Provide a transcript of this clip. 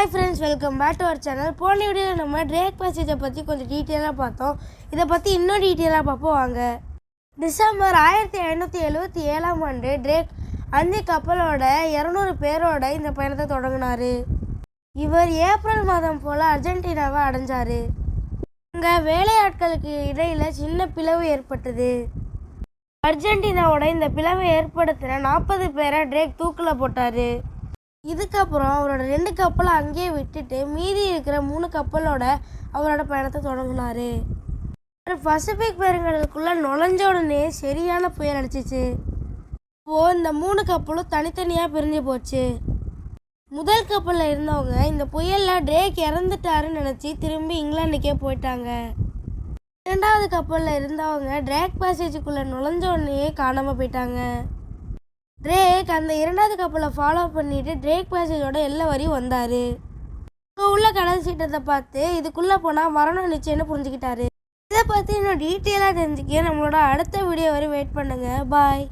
Hi friends welcome back to our channel போன வீடியோவில் நம்ம ட்ரேக் பேசேஜை பற்றி கொஞ்சம் டீட்டெயிலாக பார்த்தோம். இதை பற்றி இன்னும் டீட்டெயிலாக பார்ப்போம் வாங்க. டிசம்பர் ஆயிரத்தி ஐநூற்றி எழுபத்தி ஏழாம் ஆண்டு ட்ரேக் அஞ்சு கப்பலோட இரநூறு பேரோட இந்த பயணத்தை தொடங்கினார். இவர் ஏப்ரல் மாதம் போல் அர்ஜென்டினாவை அடைஞ்சார். அங்கே வேலையாட்களுக்கு இடையில் சின்ன பிளவு ஏற்பட்டது. அர்ஜென்டினாவோட இந்த பிளவை ஏற்படுத்தின நாற்பது பேரை ட்ரேக் தூக்கில் போட்டார். இதுக்கப்புறம் அவரோட ரெண்டு கப்பலை அங்கேயே விட்டுட்டு மீதி இருக்கிற மூணு கப்பலோட அவரோட பயணத்தை தொடங்கினாரு. பசிபிக் பெருங்கடலுக்குள்ள நுழைஞ்ச உடனே சரியான புயல் அடிச்சிச்சு. இப்போ இந்த மூணு கப்பலும் தனித்தனியாக பிரிஞ்சு போச்சு. முதல் கப்பலில் இருந்தவங்க இந்த புயலில் ட்ரேக் இறந்துட்டாருன்னு நினச்சி திரும்பி இங்கிலாந்துக்கே போயிட்டாங்க. இரண்டாவது கப்பலில் இருந்தவங்க ட்ரேக் பேசேஜுக்குள்ளே நுழைஞ்ச உடனே காணாமல் போயிட்டாங்க. ட்ரேக் அந்த இரண்டாவது கப்பலை ஃபாலோ பண்ணிட்டு ட்ரேக் பேசேஜோட எல்லா வரையும் வந்தார். அங்கே உள்ள கடல் சீட்டத்தை பார்த்து இதுக்குள்ளே போனால் மரணம் நிச்சயம்னு புரிஞ்சுக்கிட்டாரு. இதை பற்றி இன்னும் டீட்டெயிலாக தெரிஞ்சுக்க நம்மளோட அடுத்த வீடியோ வரை வெயிட் பண்ணுங்கள் பாய்